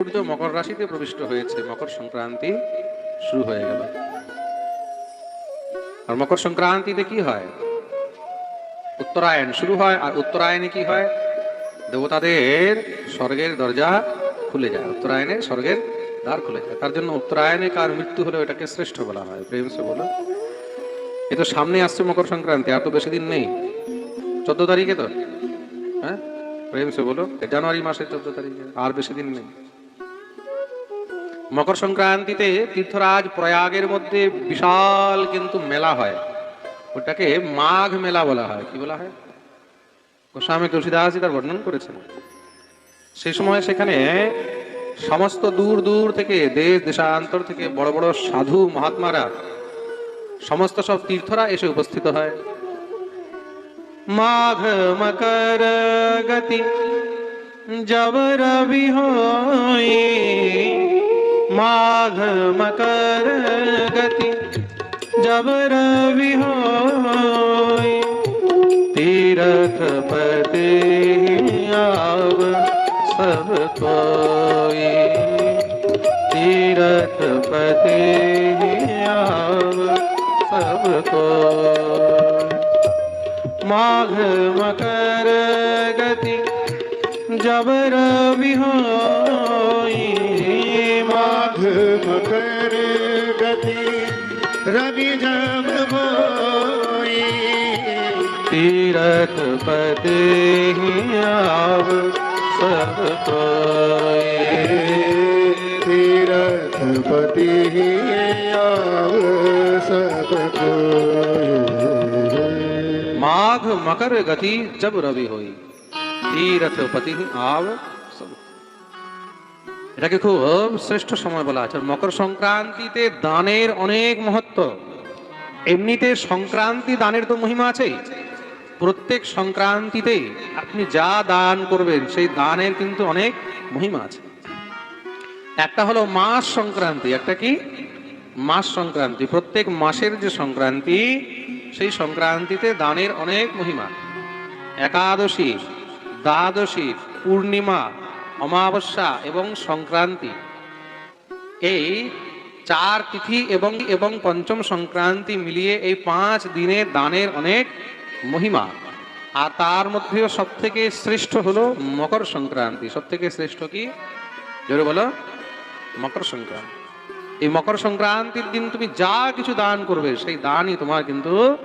সূর্য মকর রাশিতে প্রবিষ্ট হয়েছে। মকর সংক্রান্তি শুরু হয়ে গেল। আর মকর সংক্রান্তিতে কি হয়? উত্তরায়ণ শুরু হয়, আর উত্তরায়ণে কি হয়? দেবতাদের স্বর্গের দরজা খুলে যায়। উত্তরায়ণে স্বর্গের দ্বার খুলে যায়। তার জন্য উত্তরায়ণে কার মৃত্যু হলে ওটাকে শ্রেষ্ঠ বলা হয়? প্রেম সে বলো। এ তো সামনে আসছে মকর সংক্রান্তি, আর তো বেশি দিন নেই। চোদ্দ তারিখে তো? হ্যাঁ? প্রেম সে বলো। জানুয়ারি মাসের চোদ্দ তারিখে। আর বেশি দিন নেই। মকর সংক্রান্তিতে তীর্থরাজ প্রয়াগের মধ্যে বিশাল কিন্তু মেলা হয়। ওটাকে মাঘ মেলা বলা হয়। কি বলা হয়? গোস্বামী তুলসীদাস তার বর্ণন করেছেন। সেই সময় সেখানে সমস্ত দূর দূর থেকে দেশ দেশান্তর থেকে বড় বড় সাধু মহাত্মারা সমস্ত সব তীর্থরা এসে উপস্থিত হয়। মাঘ মকর গতি জব রবি হয় माघ मकर गति, जब रवि हो तीरथ पते आव सब कोई। तीरथ पते आव सब कोई। माघ मकर गति, जब रवि होई माघ माघ मकर गति रवि जब बोई तीरथ पते आव सब कोई। तीरथपति आव सब कोई। माघ मकर गति जब रवि होई तीरथ पति आव सब এটাকে খুব শ্রেষ্ঠ সময় বলা আছে। মকর সংক্রান্তিতে দানের অনেক মহত্ব। এমনিতে সংক্রান্তি দানের তো মহিমা আছেই। প্রত্যেক সংক্রান্তিতে আপনি যা দান করবেন, সেই দানের কিন্তু অনেক মহিমা আছে। একটা হলো মাস সংক্রান্তি, একটা কি? মাস সংক্রান্তি। প্রত্যেক মাসের যে সংক্রান্তি, সেই সংক্রান্তিতে দানের অনেক মহিমা। একাদশী, দ্বাদশী, পূর্ণিমা অমাবস্যা এবং সংক্রান্তি। এই চার তিথি এবং এবং পঞ্চম সংক্রান্তি মিলিয়ে এই পাঁচ দিনে দানের অনেক মহিমা। আর তার মধ্যেও সব থেকে শ্রেষ্ঠ হলো মকর সংক্রান্তি। সব থেকে শ্রেষ্ঠ কি? জোরে বলো। মকর সংক্রান্তি। এই মকর সংক্রান্তির দিন তুমি যা কিছু দান করবে, সেই দানই তোমার কিন্তু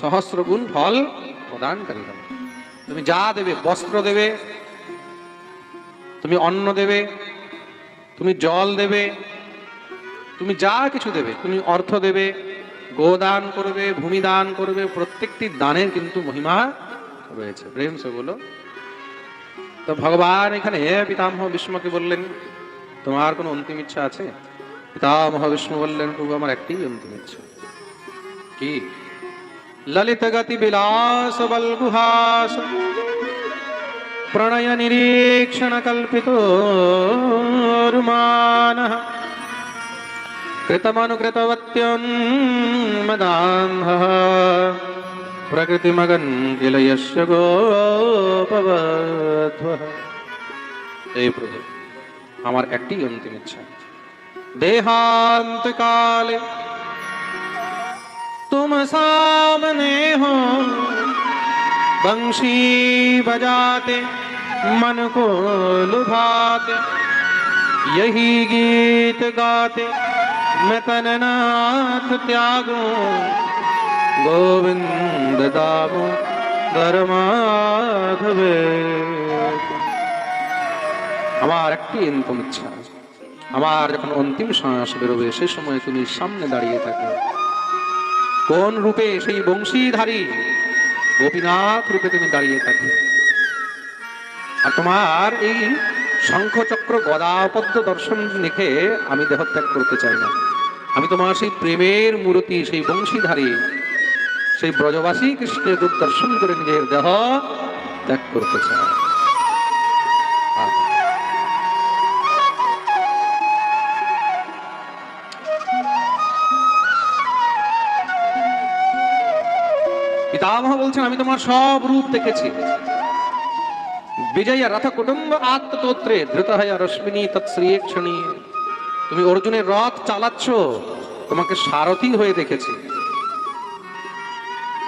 সহস্রগুণ ফল প্রদানকারী হবে। তুমি যা দেবে, বস্ত্র দেবে তুমি অন্ন দেবে, তুমি জল দেবে, তুমি যা কিছু দেবে, তুমি অর্থ দেবে, গোদান করবে ভূমি দান করবে, প্রত্যেকটি দানের কিন্তু মহিমা রয়েছে। প্রেম সে বলো। তো ভগবান এখানে পিতামহ বিষ্ণুকে বললেন, তোমার কোনো অন্তিম ইচ্ছা আছে? পিতামহ বিষ্ণু বললেন, প্রভু, আমার একটি অন্তিম ইচ্ছা। কি? ললিত গতি বিলাস বলগুহাস प्रणय निरीक्षण कल्पितो रुमानः कृतमनुकृतवत्यन्मदान्धः प्रकृतिमगन् किल यस्य গোপবধ্বः এই প্রভু আমার একটি অন্তিম ইচ্ছা দেহান্তকালে तुम सामने हो बंशी बजाते मन को लुभाते यही गीत गाते मैं तननाथ त्यागूं गोविंद दामो ধর্মাধবে আমার একটি অন্তিম ইচ্ছা আমার যখন অন্তিম শ্বাস বেরোবে সেই সময় তুমি সামনে দাঁড়িয়ে থাকো কোন রূপে সেই বংশীধারী গোপীনাথ রূপে তুমি দাঁড়িয়ে থাকবে আর তোমার এই শঙ্খচক্র গদাপদ্ম দর্শন দেখে আমি দেহত্যাগ করতে চাই না। আমি তোমার সেই প্রেমের মূর্তি, সেই বংশীধারী, সেই ব্রজবাসী কৃষ্ণের রূপ দর্শন করে নিজের দেহ ত্যাগ করতে চাই। বলছেন, আমি তোমার সব রূপ দেখেছি। বিজয় রথ কুটুম্ব আত্মতোত্রে ধৃত হয় রশ্মিনী তৎশ্রীক্ষণী তুমি অর্জুনের রথ চালাচ্ছ, তোমাকে সারথি হয়ে দেখেছি।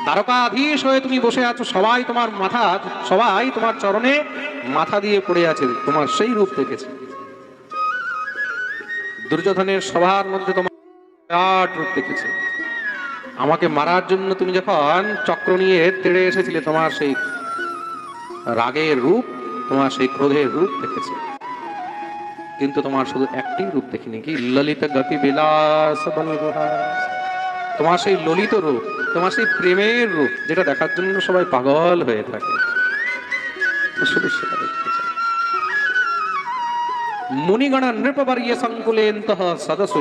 দ্বারকাধীশ হয়ে তুমি বসে আছো, সবাই তোমার মাথা, সবাই তোমার চরণে মাথা দিয়ে পড়ে আছে, তোমার সেই রূপ দেখেছে। দুর্যোধনের সভার মধ্যে তোমার বিরাট রূপ দেখেছে। আমাকে মারার জন্য তুমি যখন চক্র নিয়ে তেড়ে এসেছিলে, তোমার সেই রাগের রূপ, তোমার সেই ক্রোধের রূপ দেখেছে। কিন্তু তোমার শুধু একটি রূপ দেখিনি কি? ললিত গতি বিলাস তোমার সেই ললিত রূপ, তোমার সেই প্রেমের রূপ, যেটা দেখার জন্য সবাই পাগল হয়ে থাকে। শুধু সেটা দেখতে চাই। মুনিগণ সংকুলেন্ত সদস্য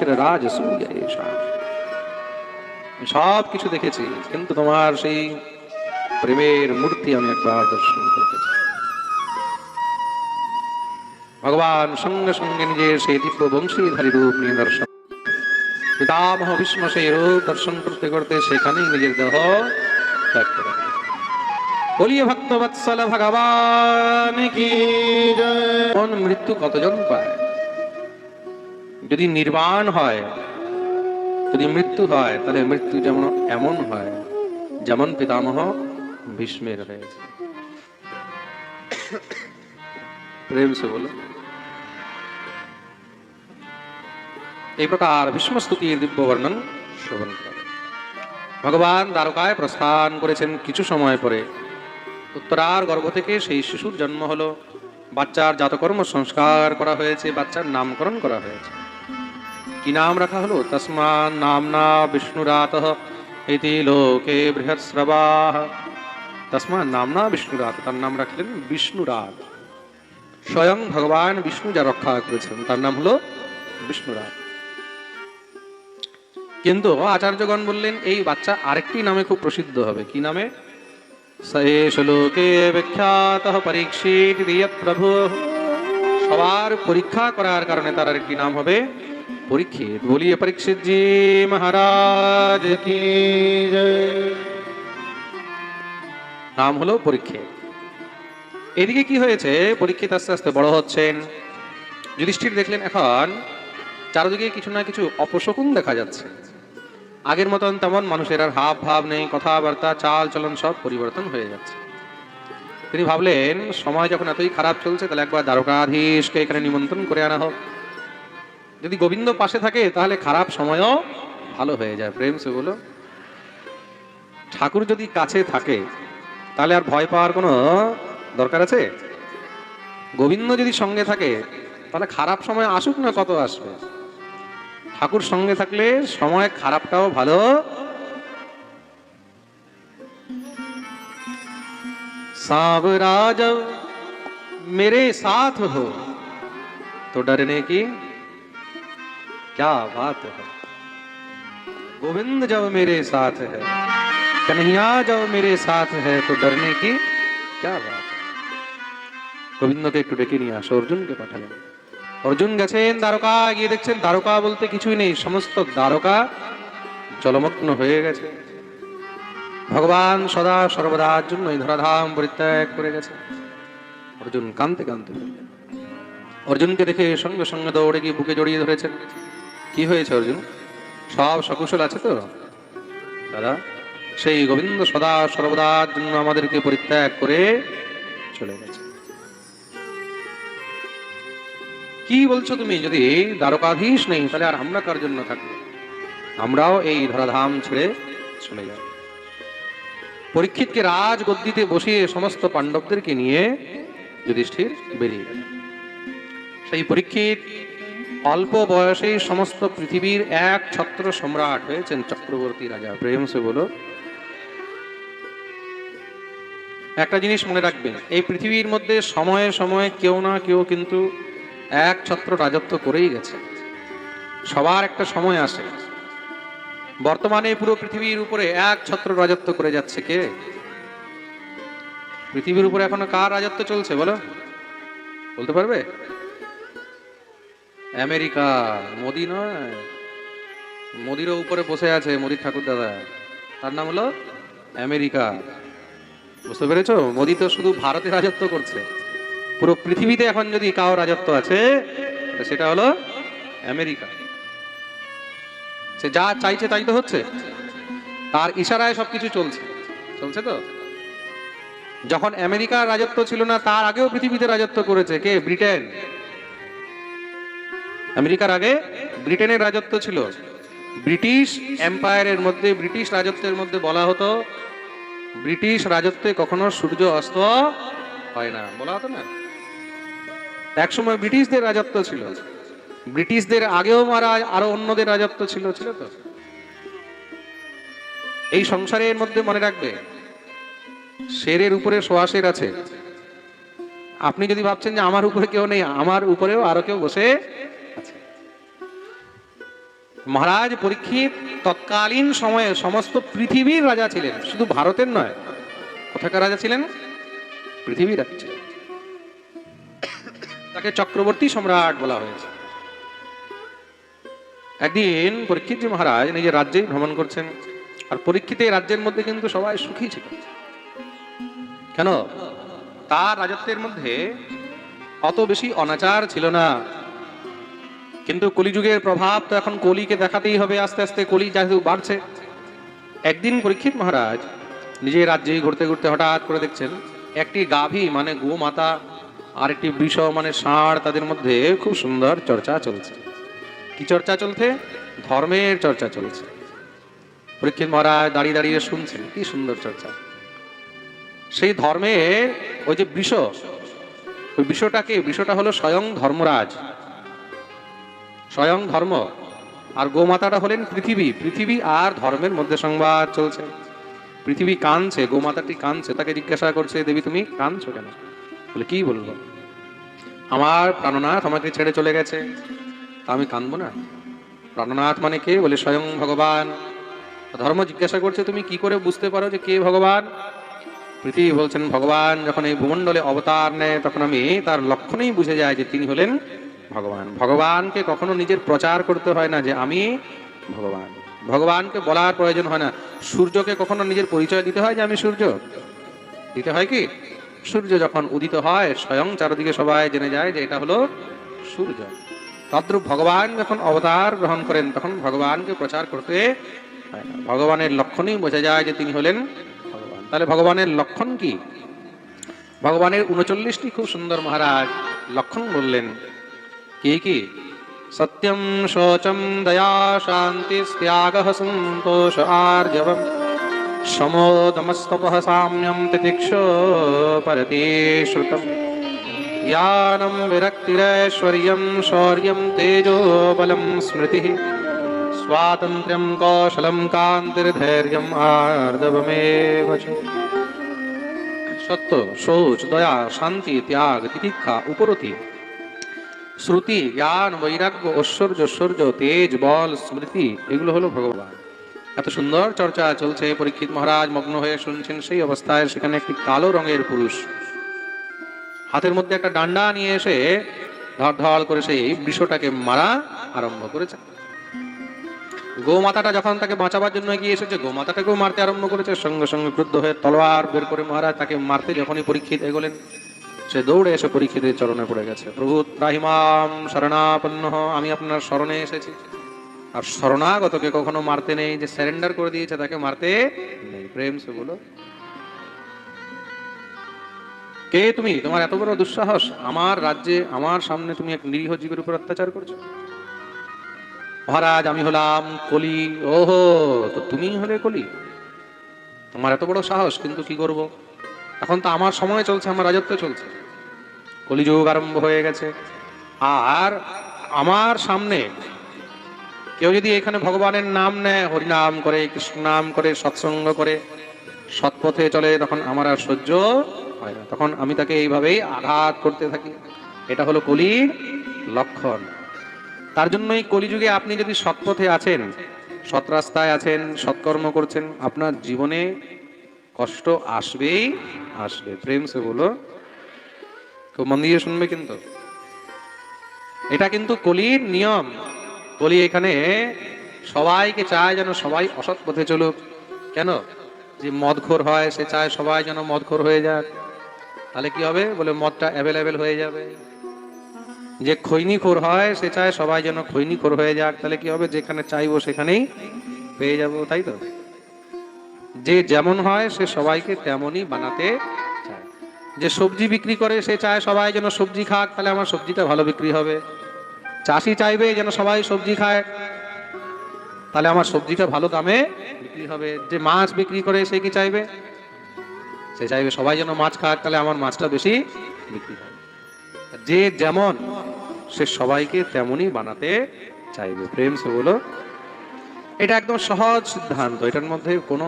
রাজসূয় এষা সব কিছু দেখেছি, কিন্তু তোমার সেই প্রেমের মূর্তি আমি একবার দর্শন করতে ভগবান সঙ্গে সঙ্গে নিজের সেই দিব্য বংশীধারী রূপ নিয়ে দর্শন পিতামহ ভীষ্ম সেই রূপ দর্শন করতে করতে সেখানেই নিজের দেহ ত্যাগ করে বলিয়ে ভক্ত বৎসল ভগবান কি মৃত্যু কতজন পায়? যদি নির্বাণ হয় যদি মৃত্যু হয়, তাহলে মৃত্যু যেমন এমন হয়, যেমন পিতামহ ভীষ্মের হয়েছে। প্রেম সে বলো। এই প্রকার ভীষ্মস্তুতির দিব্য বর্ণন শ্রবণ করে। ভগবান দ্বারকায় প্রস্থান করেছেন কিছু সময় পরে। উত্তরার গর্ভ থেকে সেই শিশুর জন্ম হলো। বাচ্চার জাতকর্ম সংস্কার করা হয়েছে, বাচ্চার নামকরণ করা হয়েছে। কি নাম রাখা হলো? তসমান নামনা বিষ্ণুরাত ইতি লোকে বৃহৎস্রবা। তসমান নামনা বিষ্ণুরাত, তার নাম রাখলেন বিষ্ণুরাত। স্বয়ং ভগবান বিষ্ণু যা রক্ষা করেছেন, তার নাম হলো বিষ্ণুরাত। কিন্তু আচার্যগণ বললেন, এই বাচ্চা আরেকটি নামে খুব প্রসিদ্ধ হবে। কি নামে? লোকে বিখ্যাত পরীক্ষিত প্রভু। সবার পরীক্ষা করার কারণে তার আরেকটি নাম হবে বলিয়ে পরীক্ষিত জি মহারাজ কি জয়। নাম হলো পরীক্ষিত এদিকে কি হয়েছে? পরীক্ষিত আস্তে আস্তে বড় হচ্ছেন। যুধিষ্ঠির দেখলেন এখন চারদিকে কিছু না কিছু অপশকুন দেখা যাচ্ছে। আগের মতন তেমন মানুষের আর হাব ভাব নেই, কথাবার্তা চাল চলন সব পরিবর্তন হয়ে যাচ্ছে। তিনি ভাবলেন, সময় যখন এতই খারাপ চলছে, তাহলে একবার দ্বারকাধীশকে এখানে নিমন্ত্রণ করে আনা হোক। যদি গোবিন্দ পাশে থাকে তাহলে খারাপ সময়ও ভালো হয়ে যায় প্রেম সে বলো ঠাকুর যদি কাছে থাকে তাহলে আর ভয় পাওয়ার কোনো দরকার আছে গোবিন্দ যদি সঙ্গে থাকে তাহলে খারাপ সময় আসুক না কত আসবে ঠাকুর সঙ্গে থাকলে সময় খারাপটাও ভালো सावराज मेरे साथ हो तो डरने की क्या बात है गोविंद जब मेरे साथ है कन्हैया जब मेरे साथ है तो डरने की क्या बात है গোবিন্দকে একটু ডেকে নিয়ে আসো অর্জুনকে পাঠালেন অর্জুন গেছেন দ্বারকা গিয়ে দেখছেন দ্বারকা বলতে কিছুই নেই সমস্ত দ্বারকা জলমগ্ন হয়ে গেছে ভগবান সদা সর্বদার জন্য এই ধরাধাম পরিত্যাগ করে গেছে অর্জুন কানতে কানতে ফিরলেন। অর্জুনকে দেখে সঙ্গে সঙ্গে দৌড়ে গিয়ে বুকে জড়িয়ে ধরেছেন কি হয়েছে, অর্জুন? সব সকুশল আছে তো? দাদা, সেই গোবিন্দ সদা সর্বদার জন্য আমাদেরকে পরিত্যাগ করে চলে গেছে। কি বলছো তুমি? যদি দ্বারকাধীশ নেই, তাহলে আর আমরা কার জন্য থাকব? আমরাও এই ধরাধাম ছেড়ে চলে যাব। পরীক্ষিতকে রাজ গদ্দিতে বসিয়ে সমস্ত পাণ্ডবদেরকে নিয়ে যুধিষ্ঠির বেরিয়ে গেল। সেই পরীক্ষিত অল্প বয়সেই সমস্ত পৃথিবীর এক ছত্র সম্রাট হয়েছেন চক্রবর্তী রাজা। প্রেম সে বলো। একটা জিনিস মনে রাখবেন, এই পৃথিবীর মধ্যে সময়ে সময়ে কেউ না কেউ কিন্তু এক ছত্র রাজত্ব করেই গেছে। সবার একটা সময় আসে। বর্তমানে পুরো পৃথিবীর উপরে এক ছত্র রাজত্ব করে যাচ্ছে কে? পৃথিবীর উপরে এখনও কার রাজত্ব চলছে বলো? বলতে পারবে? আমেরিকা, মোদি নয়। মোদিরও উপরে বসে আছে মোদির ঠাকুর দাদা। তার নাম হলো আমেরিকা। বুঝতে পেরেছ? মোদি তো শুধু ভারতে রাজত্ব করছে। পুরো পৃথিবীতে এখন যদি কারও রাজত্ব আছে সেটা হলো আমেরিকা। সে যা চাইছে তাই তো হচ্ছে। তার ইশারায় সবকিছু চলছে। চলছে তো? যখন আমেরিকার রাজত্ব ছিল না, তার আগেও পৃথিবীতে রাজত্ব করেছে। কে? ব্রিটেন। আমেরিকার আগে ব্রিটেনের রাজত্ব ছিল। ব্রিটিশ এম্পায়ারের মধ্যে, ব্রিটিশ রাজত্বের মধ্যে বলা হতো, ব্রিটিশ রাজত্বে কখনো সূর্য অস্ত হয় না। বলা হতো না? একসময় ব্রিটিশদের রাজত্ব ছিল। ব্রিটিশদের আগেও মারা আরও অন্যদের রাজত্ব ছিল ছিল তো? এই সংসারের মধ্যে মনে রাখবে, শেরের উপরে সোয়াশের আছে। আপনি যদি ভাবছেন যে আমার উপরে কেউ নেই, আমার উপরেও আরও কেউ বসে মহারাজ পরীক্ষিত তৎকালীন সময়ে সমস্ত পৃথিবীর রাজা ছিলেন, শুধু ভারতের নয়, কোথাকার রাজা ছিলেন? পৃথিবীর রাজা ছিলেন। তাকে চক্রবর্তী সম্রাট বলা হয়েছে। একদিন পরীক্ষিত মহারাজ নিজের রাজ্যে ভ্রমণ করছেন, আর পরীক্ষিত রাজ্যের মধ্যে কিন্তু সবাই সুখী ছিল। কেন? তার রাজত্বের মধ্যে অত বেশি অনাচার ছিল না। কিন্তু কলিযুগের প্রভাব তো এখন কলিকে দেখাতেই হবে আস্তে আস্তে, কলি যেহেতু বাড়ছে। একদিন পরীক্ষিত মহারাজ নিজের রাজ্যে ঘুরতে ঘুরতে হঠাৎ করে দেখছেন, একটি গাভী মানে গোমাতা আর একটি বৃষ মানে ষাঁড় তাদের মধ্যে খুব সুন্দর চর্চা চলছে। কি চর্চা চলছে? ধর্মের চর্চা চলছে। পরীক্ষিত মহারাজ দাঁড়িয়ে দাঁড়িয়ে শুনছেন, কি সুন্দর চর্চা। সেই ধর্মের ওই যে বিষ, ওই বিষটাকে, বিষটা হলো স্বয়ং ধর্মরাজ। স্বয়ং ধর্ম। আর গোমাতাটা হলেন পৃথিবী। পৃথিবী আর ধর্মের মধ্যে সংবাদ চলছে। পৃথিবী কাঁদছে, গোমাতাটি কাঁদছে। তাকে জিজ্ঞাসা করছে, দেবী, তুমি কাঁদছো কেন? বলে, কি বলব? আমার প্রাণনাথ আমাকে ছেড়ে চলে গেছে। তা আমি কাঁদবো না? প্রাণনাথ মানে কে? বলে, স্বয়ং ভগবান। ধর্ম জিজ্ঞাসা করছে, তুমি কি করে বুঝতে পারো যে কে ভগবান? পৃথিবী বলছেন, ভগবান যখন এই ভূমণ্ডলে অবতার নেয়, তখন আমি তার লক্ষণেই বুঝে যায় যে তিনি হলেন ভগবান। ভগবানকে কখনো নিজের প্রচার করতে হয় না যে আমি ভগবান। ভগবানকে বলার প্রয়োজন হয় না। সূর্যকে কখনো নিজের পরিচয় দিতে হয় যে আমি সূর্য? দিতে হয় কি? সূর্য যখন উদিত হয়, স্বয়ং চারদিকে সবাই জেনে যায় যে এটা হলো সূর্য। তদ্রূপ ভগবান যখন অবতার গ্রহণ করেন, তখন ভগবানকে প্রচার করতে হয় না। ভগবানের লক্ষণেই বোঝা যায় যে তিনি হলেন ভগবান। তাহলে ভগবানের লক্ষণ কি? ভগবানের উনচল্লিশটি খুব সুন্দর মহারাজ লক্ষণ বললেন की की? सत्यम शोचम दया शांति त्याग संतोष आर्जव शमोदमस्तप साम्यम तितिक्षो परतीश्रुत ज्ञानम विरक्तिरैश्वर्य शौर्य तेजो तेजोबलं स्मृति। स्वातंत्र कौशल कांतिर्धर्य आर्दवमेव च। शोच, दया शांति त्याग, तितिक्षा, उपरती। শ্রুতি, জ্ঞান, বৈরাগ্য, ঐশ্বর্য ঐশ্বর্য, তেজ, বল, স্মৃতি, এগুলো হলো ভগবান। এত সুন্দর চর্চা চলছে, পরীক্ষিত মহারাজ মগ্ন হয়ে শুনছেন সেই অবস্থায়, সেখানে একটি কালো রঙের পুরুষ। হাতের মধ্যে একটা ডান্ডা নিয়ে এসে ধর করে সেই বৃষটাকে মারা আরম্ভ করেছে। গোমাতাটা যখন তাকে বাঁচাবার জন্য এগিয়ে এসেছে, গোমাতাটাকেও মারতে আরম্ভ করেছে। সঙ্গে সঙ্গে ক্রুদ্ধ হয়ে তলোয়ার বের করে মহারাজ তাকে মারতে যখনই পরীক্ষিত এগোলেন সে দৌড়ে এসে পরীক্ষিতের চরণে পড়ে গেছে। প্রভু ত্রাহিমাম শরণাপন্ন, আমি আপনার স্মরণে এসেছি। আর শরণাগতকে কখনো মারতে নেই, যে স্যারেন্ডার করে দিয়েছে তাকে মারতে নেই। প্রেম সে বলো। কে তুমি? তোমার এত বড় দুঃসাহস। আমার রাজ্যে, আমার সামনে তুমি এক নিরীহ জীবের উপর অত্যাচার করছ। মহারাজ, আমি হলাম কলি। ওহো, তো তুমি হলে কলি। তোমার এত বড় সাহস, কিন্তু কি করব? এখন তো আমার সময় চলছে, আমার রাজত্ব চলছে। কলিযুগ আরম্ভ হয়ে গেছে। আর আমার সামনে কেউ যদি এখানে ভগবানের নাম নেয়, হরিনাম করে কৃষ্ণ নাম করে, সৎসঙ্গ করে, সৎপথে চলে, তখন আমার আর সহ্য হয় না। তখন আমি তাকে এইভাবেই আঘাত করতে থাকি। এটা হলো কলির লক্ষণ। তার জন্যই কলিযুগে আপনি যদি সৎপথে আছেন, সৎ রাস্তায় আছেন, সৎকর্ম করছেন, আপনার জীবনে কষ্ট আসবেই, আসবে। প্রেম সে বলো। খুব মন দিয়ে শুনবে কিন্তু? এটা কিন্তু কলির নিয়ম। কলি এখানে সবাইকে চায় যেন সবাই অসৎ পথে চলুক। কেন? যে মদখোর হয়, সে চায় সবাই যেন মদখোর হয়ে যাক। তাহলে কি হবে? বলে মদটা অ্যাভেলেবেল হয়ে যাবে। যে খৈনিখোর হয়, সে চায় সবাই যেন খৈনিখোর হয়ে যাক। তাহলে কি হবে? যেখানে চাইব সেখানেই পেয়ে যাব, তাই তো? যে যেমন হয়, সে সবাইকে তেমনই বানাতে চায়। যে সবজি বিক্রি করে, সে চায় সবাই যেন সবজি খাক, তাহলে আমার সবজিটা ভালো বিক্রি হবে। চাষি চাইবে যেন সবাই সবজি খায়, তাহলে আমার সবজিটা ভালো দামে বিক্রি হবে। যে মাছ বিক্রি করে, সে কি চাইবে? সে চাইবে সবাই যেন মাছ খাক, তাহলে আমার মাছটা বেশি বিক্রি হবে। যে যেমন, সে সবাইকে তেমনই বানাতে চাইবে। প্রেম সে বলো। এটা একদম সহজ সিদ্ধান্ত। এটার মধ্যে কোনো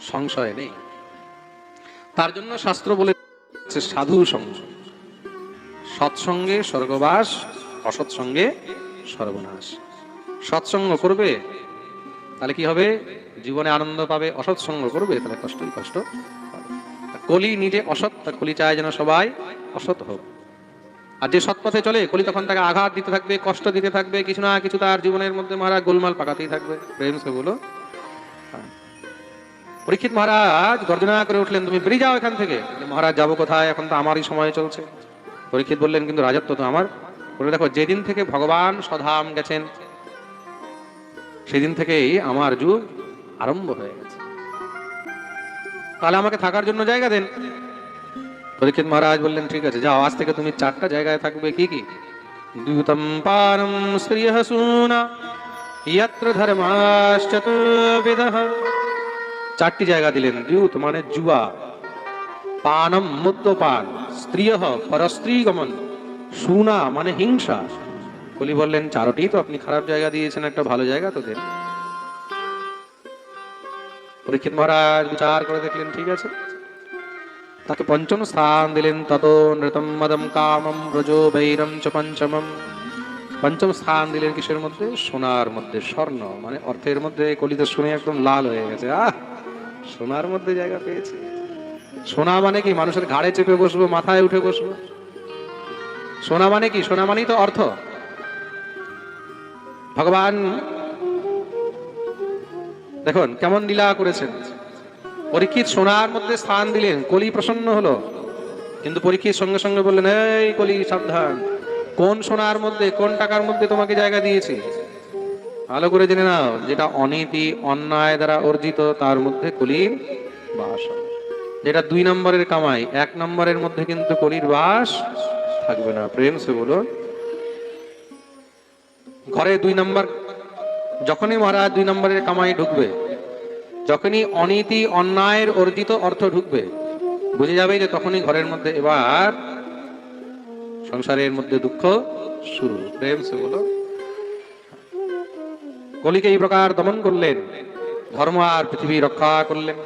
সংশয় নেই। তার জন্য শাস্ত্র বলে সাধু সঙ্গ। সৎসঙ্গে স্বর্গবাস, অসৎসঙ্গে সর্বনাশ। সৎসঙ্গ করবে, তাহলে কি হবে? জীবনে আনন্দ পাবে, অসৎসঙ্গ করবে, তাহলে কষ্টই কষ্ট। কলি নিজে অসৎ কলি চায় যেন সবাই অসৎ হোক। আর যে সৎ পথে চলে, কলি তখন তাকে আঘাত দিতে থাকবে, কষ্ট দিতে থাকবে, কিছু না কিছু তার জীবনের মধ্যে মহারাজ গোলমাল পাকাতেই থাকবে। প্রেম সে বলো। পরীক্ষিত মহারাজ গর্জনা করে উঠলেন, তুমি বেরিয়ে যাও এখান থেকে। মহারাজ, যাব কোথায়? এখন তো আমারই সময় চলছে। পরীক্ষিত বললেন, কিন্তু রাজত্ব তো আমার। বলে দেখো, যেদিন থেকে ভগবান স্বধাম গেছেন, সেদিন থেকেই আমার যুগ আরম্ভ হয়ে গেছে। তাহলে আমাকে থাকার জন্য জায়গা দেন। পরীক্ষিত মহারাজ বললেন, ঠিক আছে, যাও, আজ থেকে তুমি চারটা জায়গায় থাকবে, কি কি? দ্যুতম শ্রিয় সুনা ইয়ত্র ধর্মাশ্চতুর্বিধ চারটি জায়গা দিলেন দ্যুত মানে জুয়া পানম মদ্যপান স্ত্রিয় পরস্ত্রী গমন সুনা মানে হিংসা। কলি বললেন, চারটি তো আপনি খারাপ জায়গা দিয়েছেন, একটা ভালো জায়গা তো দেন। পরীক্ষিত মহারাজ বিচার করে দেখলেন, ঠিক আছে তাকে পঞ্চম স্থান দিলেন তত নৃতম মদম কামম ব্রজো বৈরম চ পঞ্চমম। পঞ্চম স্থান দিলেন কিসের মধ্যে? সোনার মধ্যে, স্বর্ণ। মানে অর্থের মধ্যে কলিতে শুনে একদম লাল হয়ে গেছে। আহ! সোনার মধ্যে জায়গা পেয়েছে। সোনা মানে কি? মানুষের ঘাড়ে চেপে বসবো, মাথায় উঠে বসবো। সোনা মানে কি? সোনা মানেই তো অর্থ। ভগবান, দেখুন, কেমন লীলা করেছেন। পরীক্ষিত সোনার মধ্যে স্থান দিলেন। কলি প্রসন্ন হলো। কিন্তু পরীক্ষিত সঙ্গে সঙ্গে বললেন, এই কলি, সাবধান। কোন সোনার মধ্যে, কোন টাকার মধ্যে তোমাকে জায়গা দিয়েছি? ভালো করে জেনে নাও, যেটা অনীতি, অন্যায় দ্বারা অর্জিত, তার মধ্যে কলির বাস যেটা দুই নম্বরের কামাই, এক নম্বরের মধ্যে কিন্তু কলির বাস থাকবে না। প্রেম সে বলো। ঘরে দুই নম্বর, যখনই মহারাজ দুই নম্বরের কামাই ঢুকবে যখনই অনীতি, অন্যায়ের অর্জিত অর্থ ঢুকবে, বুঝে যাবে যে তখনই ঘরের মধ্যে এবার সংসারের মধ্যে দুঃখ শুরু প্রেম সে বলো। কলিকে এই প্রকার দমন করলেন, ধর্ম আর পৃথিবী রক্ষা করলেন।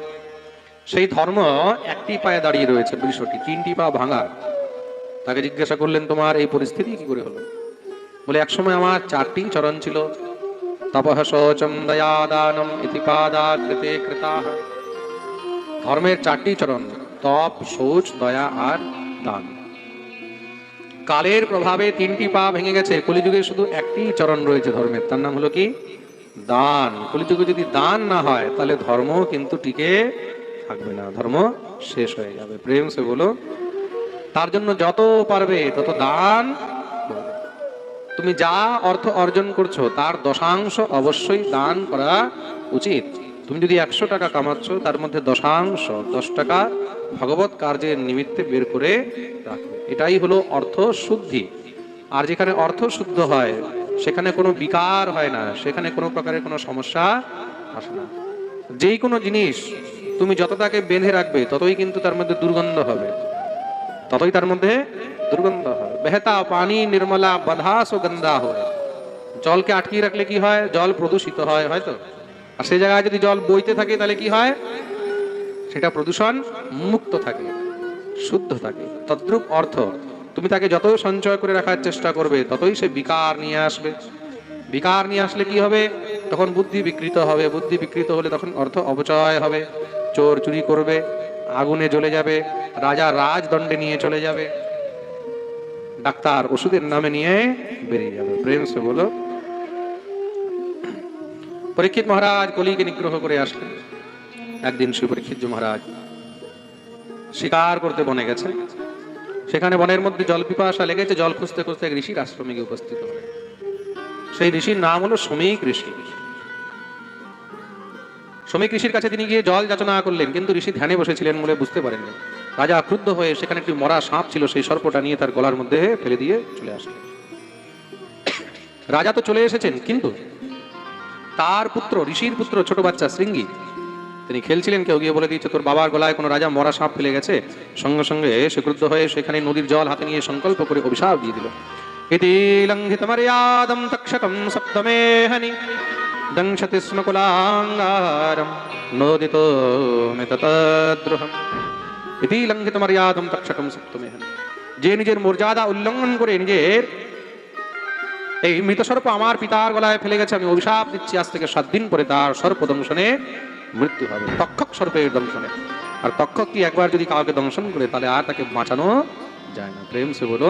সেই ধর্ম একটি পায়ে দাঁড়িয়ে রয়েছে বৃষটি তিনটি পা ভাঙা। তাকে জিজ্ঞাসা করলেন, তোমার এই পরিস্থিতি কি করে হলো? বলে, একসময় আমার চারটি চরণ ছিল। তপঃ শৌচম দয়াদানম ইতিপাদা কৃতে কৃতাহ ধর্মের চারটি চরণ তপ শৌচ দয়া আর দান কালের প্রভাবে তিনটি পা ভেঙে গেছে কলিযুগে শুধু একটি চরণ রয়েছে ধর্মের তার নাম হলো কি দান কলিযুগে যদি দান না হয় তাহলে ধর্ম কিন্তু টিকে থাকবে না ধর্ম শেষ হয়ে যাবে প্রেম সে বলো তার জন্য যত পারবে তত দান। তুমি যা অর্থ অর্জন করছ, তার দশাংশ অবশ্যই দান করা উচিত। তুমি যদি একশো টাকা কামাচ্ছ, তার মধ্যে দশাংশ, দশ টাকা ভগবত কার্যের নিমিত্তে বের করে রাখবে এটাই হলো অর্থ শুদ্ধি। আর যেখানে অর্থ শুদ্ধ হয়, সেখানে কোনো বিকার হয় না, সেখানে কোনো প্রকারের কোনো সমস্যা আসে না। যেই কোনো জিনিস তুমি যত তাকে বেঁধে রাখবে, ততই কিন্তু তার মধ্যে দুর্গন্ধ হবে। ততই তার মধ্যে দুর্গন্ধ হয় বেহতা পানি নির্মলা বাধা সুগন্ধা হয় জলকে আটকিয়ে রাখলে কি হয় জল প্রদূষিত হয় হয়তো আর সেই জায়গায় যদি জল বইতে থাকে তাহলে কি হয় সেটা প্রদূষণ মুক্ত থাকে শুদ্ধ থাকে তদ্রূপ অর্থ তুমি তাকে যত সঞ্চয় করে রাখার চেষ্টা করবে ততই সে বিকার নিয়ে আসবে বিকার নিয়ে আসলে কি হবে তখন বুদ্ধি বিকৃত হবে বুদ্ধি বিকৃত হলে তখন অর্থ অপচয় হবে চোর চুরি করবে আগুনে জ্বলে যাবে রাজা রাজদণ্ডে নিয়ে চলে যাবে ডাক্তার ওষুধের নামে নিয়ে বেরিয়ে যাবে। প্রেম সে বলো পরীক্ষিত মহারাজ, কলিকে নিগ্রহ করে আসলেন। একদিন শ্রী পরীক্ষিত মহারাজ শিকার করতে বনে গেছে সেখানে বনের মধ্যে জল পিপাসা লেগেছে, জল খুঁজতে খুঁজতে এক ঋষির আশ্রমে গিয়ে উপস্থিত হলেন। সেই ঋষির নাম হলো শ্রমিক ঋষি। শ্রমিক ঋষির কাছে তিনি গিয়ে জল যাচনা করলেন, কিন্তু ঋষি ধ্যানে বসেছিলেন বলে বুঝতে পারেননি। রাজা ক্রুদ্ধ হয়ে সেখানে একটি মরা সাপ ছিল, সেই সর্পটা নিয়ে তার গলার মধ্যে ফেলে দিয়ে চলে আসলেন। রাজা তো চলে এসেছেন, কিন্তু তার পুত্র, ঋষির পুত্র, ছোট বাচ্চা শৃঙ্গি, তিনি খেলছিলেন, কেউ গিয়ে বলে দিয়েছে, তোর বাবার গলায় কোনো রাজা মরা সাপ ফেলে গেছে? সঙ্গে সঙ্গে সে ক্রুদ্ধ হয়ে সেখানে নদীর জল হাতে নিয়ে সংকল্প করে অভিশাপ দিয়ে দিল। ইতি লঙ্ঘিত মর্যাদম তক্ষকম সপ্তমেহনি দংশতি স্ম কুলাঙ্গারম, নোদিত ইতি লঙ্ঘিত মর্যাদম তক্ষকম সপ্তমেহনি যে নিজের মর্যাদা উল্লঙ্ঘন করে নিজের এই মৃত সর্প আমার পিতার গলায় ফেলে গেছে আমি অভিশাপ দিচ্ছি আজ থেকে সাত দিন পরে তার সর্প দংশনে মৃত্যু হবে তক্ষক সর্পের দংশনে আর তক্ষক কি একবার যদি কাউকে দংশন করে, তাহলে আর তাকে বাঁচানো যায় না। প্রেম সে বলো